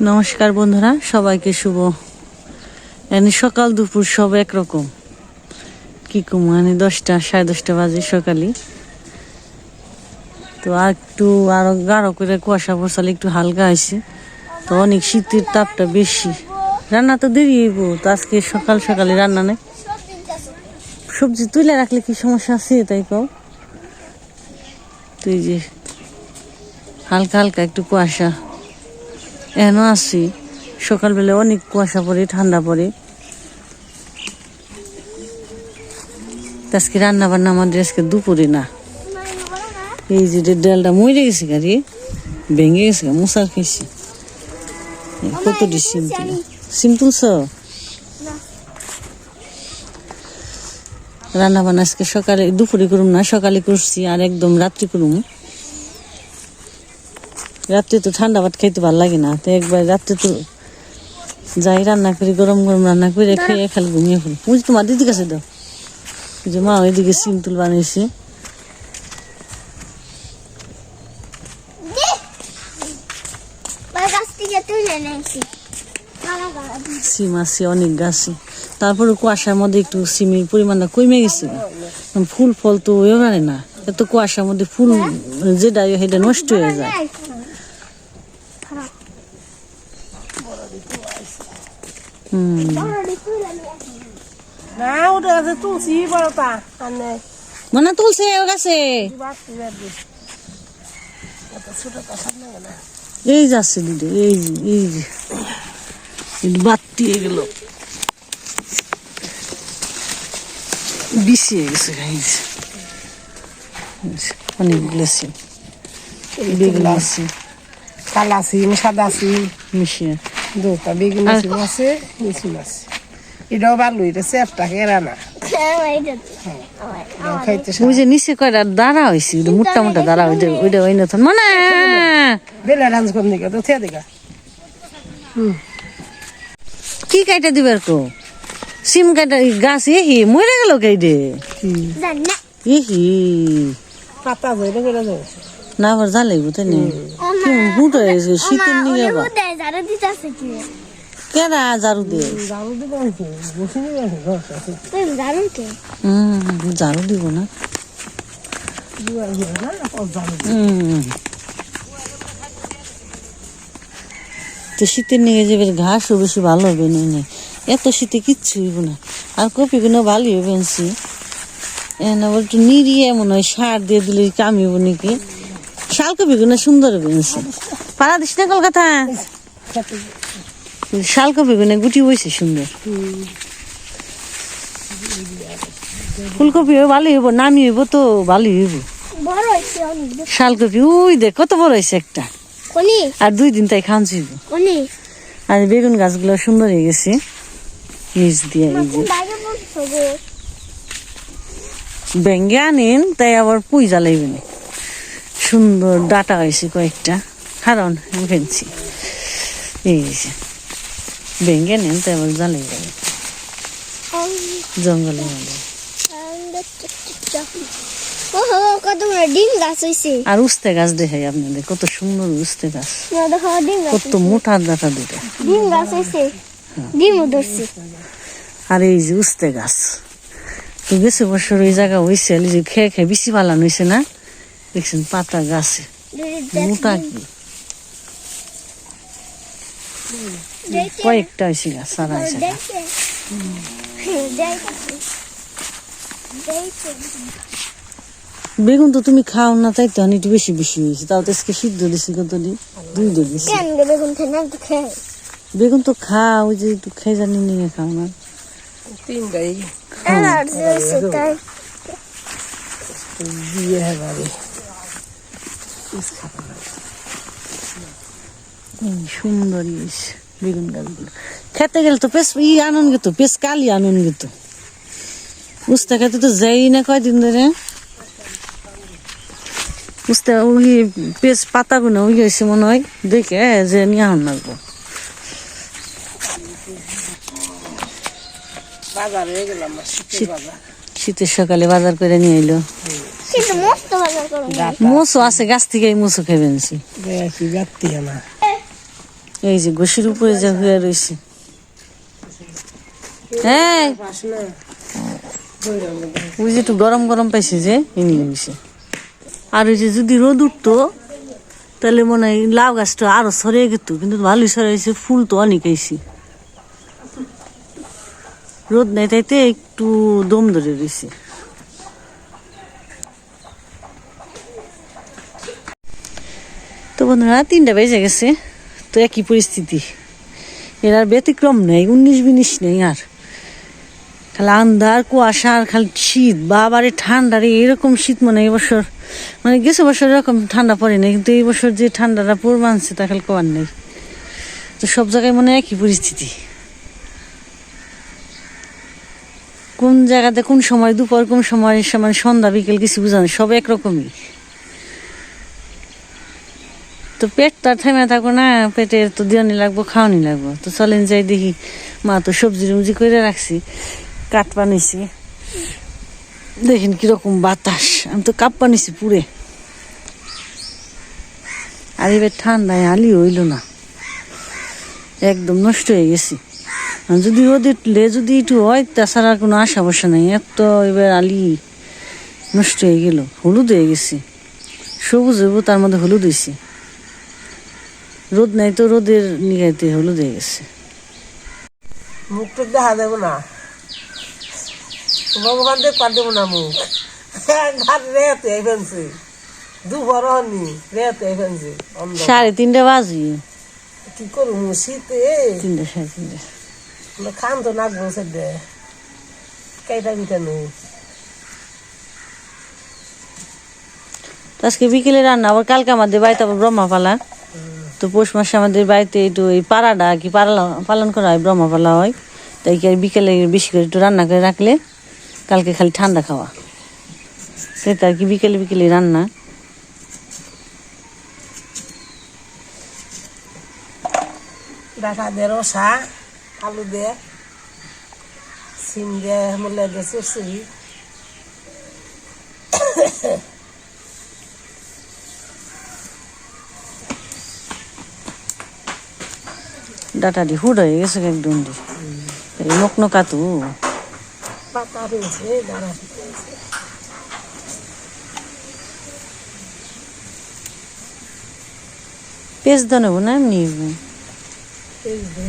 নমস্কার বন্ধুরা, সবাইকে শুভ। এনে সকাল, দুপুর সব একরকম। কি কম মানে দশটা, সাড়ে দশটা বাজে সকালে। তো আর একটু আরও গাঢ় করে কুয়াশা পড়ছালে একটু হালকা হয়েছে। তো অনেক শীতের তাপটা বেশি। রান্না তো দেরি হইব, তো আজকে সকাল সকালে রান্না নেই। সবজি তুলে রাখলে কি সমস্যা আছে, তাই কও? তুই যে হালকা হালকা একটু কুয়াশা। এখনও আছি। সকালবেলা অনেক কুয়াশা পড়ে, ঠান্ডা পড়ে। আজকে রান্না বান্না আমাদের আজকে দুপুরে না। এই যে ডালটা মরে গেছে গাড়ি ভেঙে গেছে মুসার খেয়েছি কত সিম সিম তুলছ? রান্না বান্না আজকে সকালে, দুপুরে করুম না, সকালে করছি আর একদম রাত্রি করুম। রাত্রে তো ঠান্ডা ভাত খাইতে ভালো লাগে না। তো একবার রাত্রে তো যাই রান্না করি গরম গরম রান্না করে খেয়ে খালি ঘুমিয়ে ফেলি বুঝি তোমার দিদি কাছে দাও। যে মা ওইদিকে সিম তুল বানিয়েছে। সিম আছে অনেক গাছে। তারপরে কুয়াশার মধ্যে একটু সিমের পরিমাণটা কমে গেছে। ফুল ফল তো হয়ে না। এত কুয়াশার মধ্যে ফুল যেটা সেটা নষ্ট হয়ে যায় হুম না ওটা আছে তুলসি বড়টা মানে মনে তুলছে ও গাছে এই যাচ্ছে দিদি এই এই যে। এই যে গেল। বিষিয়ে গেছে যে, অনেকগুলো সিম বেগুন আছে। কালা সিম সাদা সিম মিশিয়ে। দুটা বেগুন সিম আছে মিশুন আছে এটাও ভালো এটা চেপটা কেরা না? আমার এটা দে। আমার এটাও খাইতে ওই যে নিচে কয়টা দাঁড়া হয়েছে মোটা মোটা দাঁড়া ওইটা ওইটা ওই নতুন। মানে! বেলা ডান্স কোন দিকে তো থিয়া দিকা কি কাইটা দিবার কো? সিম কাইটা গাছ এহি মরে গেল না। এহি। পাতা বেলা যায় না আবার জ্বালাইব তাই না কেমন হুট হয়ে শীতের নিয়ে আবার। ঝাড়ু দিতাছে কি? কেডা ঝাড়ু দে? জারু দিবে নাকি বসে ঘর আছে। ঝাড়ু কে? হুম ঝাড়ু দিব না। তো শীতের নিয়ে যাবে ঘাসও বেশি ভালো হবে না এত শীতে কিচ্ছু হইব না। আর কপিগুলো ভালোই হবে আনছি। আবার একটু নিরিয়ে মনে হয় সার দিয়ে দিলে কামিব নাকি? শাল কপিগুলো সুন্দর হবে আনছি। পাড়া দিস না কলকাতা? শাল কপিগুলো গুটি বইছে সুন্দর। ফুলকপিও ভালোই হইব নামি হইব তো ভালোই হইব। শালকপি ওই দেখ কত বড় হয়েছে একটা। আর দুই দিন তাই ছিল আর বেগুন গাছগুলো সুন্দর হয়ে গেছে। নিচ দিয়ে? ব্যাঙ্গে আনেন তাই আবার পুই জ্বালাইবেন। সুন্দর ডাটা হয়েছে কয়েকটা। কারণ আমি ফেলছি। এই যে ব্যাঙ্গে নেন বড় ডিম গাছ আর উস্তে গাছ দেখাই আপনাদের, কত সুন্দর উস্তে গাছ। কত মোটা ডাটা দুটা ডিম গাছ। আর এই যে উস্তে গাছ। তো গেছে বছর ওই জায়গা হয়েছে খেয়ে খেয়ে বেশি পালানো হয়েছে না? দেখছেন পাতা গাছে। মোটা কি? কয়েকটা সারা। বেগুন তো তুমি খাও না তাই তো একটু বেশি বেশি হয়েছে। তাও তো আজকে সিদ্ধ দিছি কত দুই দিন দিছি। কেন গে বেগুন তো খেয়ে। বেগুন তো খাও ওই যে একটু খেয়ে জানি নিয়ে খাও না। তিনটাই দিয়ে এই সুন্দর ইস বেগুন গাছগুলো। খেতে গেলে তো পেস ই আনন্দ গেত পেস কালি আনন্দ গেত। উস্তা খেতে তো যাই না কয়দিন ধরে। উস্তা ওই পেস পাতাগুলো ওই হয়েছে মনে হয় দেখে যে নিয়ে আন লাগবো। বাজারে শীতের সকালে বাজার করে নিয়ে এলো মোসো আছে গাছ থেকে মুসো খেয়ে বেনছি দেখি গাত্তি না। এই যে গোসির উপরে যা হয়ে রয়েছে হ্যাঁ ওই যে একটু গরম গরম পাইছে যে এনে গেছে আর ওই যে যদি রোদ উঠতো, তাহলে মনে হয় লাউ গাছটা আরও সরিয়ে গেত, কিন্তু ভালোই সরাইছে ফুল তো অনেক আইছি। রোদ নাই তাইতে একটু দম ধরে রয়েছে তো বন্ধুরা, তিনটা বেজে গেছে। তো একই পরিস্থিতি। এর আর ব্যতিক্রম নেই, উনিশ বিনিশ নেই আর। খালি আন্ধার, কুয়াশা আর খালি শীত। বাবারে, ঠান্ডা রে, এরকম শীত মনে এই বছর মানে গেছে বছর এরকম ঠান্ডা পড়ে নাই, কিন্তু এই বছর যে ঠান্ডাটা পূর্ব আনছে তা খালি কোয়ার নেই। তো সব জায়গায় মনে হয় একই পরিস্থিতি। কোন জায়গাতে কোন সময় দুপুর, কোন সময় মানে সন্ধ্যা, বিকেল, কিছু বোঝা নেই, সব একরকমই। তো পেট তো আর থেমে থাকব না, পেটে তো দিওয়ানি লাগবো খাওয়ানি লাগবো। তো চলেন যাই দেখি। মা তো সবজি টবজি করে রাখছি, কাঠ বানিয়েছি দেখেন কীরকম বাতাস, আমি তো কাপ বানিয়েছি পুরে আর এবার ঠান্ডায় আলি হইল না। একদম নষ্ট হয়ে গেছি। যদি রোদে উঠলে, যদি একটু হয়, তাছাড়া কোনো আশা বসা নাই। এত এবার আলি নষ্ট হয়ে গেল, হলুদ হয়ে গেছি। সবুজ হইব, তার মধ্যে হলুদ হয়েছে রোদ নাই তো রোদের নিগাইতে হলুদ হয়ে গেছে। মুখ তো দেখা দেব না। ভগবান দেব পার দেব না মুখ। ঘাট রেতে ফেলছে। দুবার হনি রেতে ফেলছে সাড়ে তিনটা বাজি। কি করুম শীতে? তিনটা সাড়ে তিনটা। খান তো নাক বসে দে। কাইটা বিটা নেই আজকে বিকেলে রান্না আবার কালকে আমাদের বাড়িতে আবার ব্রহ্মাপালা। তো পৌষ মাসে আমাদের বাড়িতে একটু এই পাড়াটা কি পালা পালন করা হয় ব্রহ্মাপালা হয়। তাই কি আর বিকেলে বেশি করে একটু রান্না করে রাখলে কালকে খালি ঠান্ডা খাওয়া। তো আর কি বিকেলে বিকেলে রান্না। ডাকা দে রসা, আলু দে, সিম দে মূল্য দে চুরচুরি ডাটা দি হুড হয়ে গেছে একদম দি এই নকনকা তো পাতা রয়েছে দাঁড়া পেঁচ দেবো না এমনি এই দে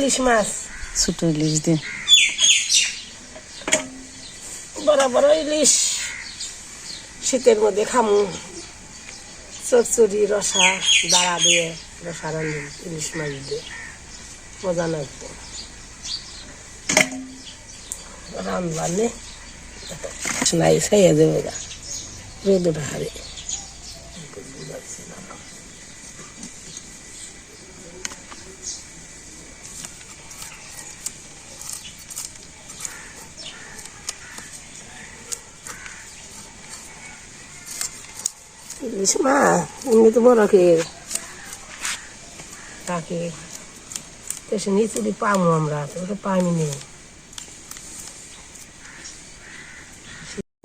ইলিশ মাছ ছোট ইলিশ দিয়ে বড় বড় ইলিশ শীতের মধ্যে খামু। চচ্চড়ি রসা দাঁড়া দিয়ে রসা রান্ধি ইলিশ মাছ দিয়ে। মজা লাগবে রান্ধবার নে নাই খাইয়া দেবে গা। রোদ হারে ইলিশ মা এমনি তো বড় কে তাকে দেশে নিচে দিয়ে পামো আমরা তো ওটা পাইনি নেই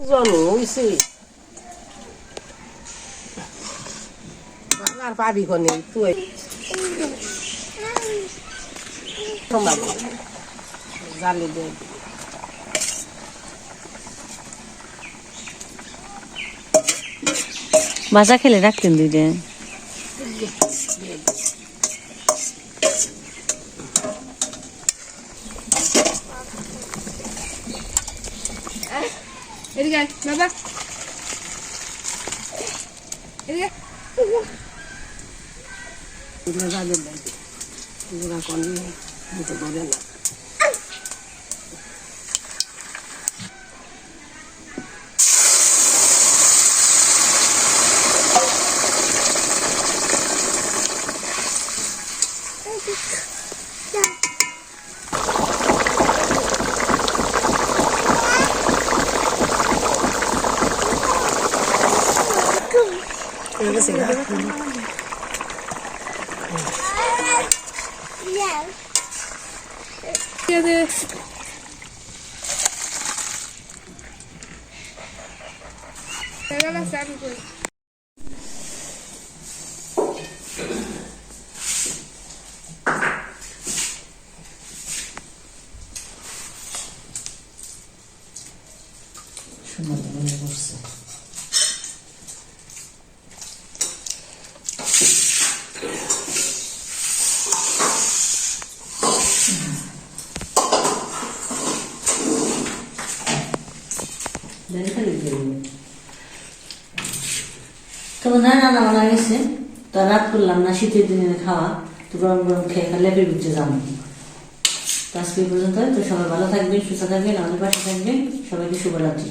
জানো হইছে। আর পাবি কনে তুই। জালে দে। ভাজা খেলে রাখতেন দুইটা এদিকে আয়, বাবা। এদিকে এগুলো জালে দেয় এগুলো কনে দিতে পারে না গেছে গা Yeah. দে দে Pega sabe coisa. সুন্দর মনে করছে তবে না রান্না বান্না গেছে তো রাত করলাম না শীতের দিনে খাওয়া তো গরম গরম খেয়ে খালে বেরোচ্ছে যাব তো আজকে তো সবাই ভালো থাকবেন সুস্থ থাকবেন আমাদের পাশে থাকবেন সবাইকে শুভরাত্রি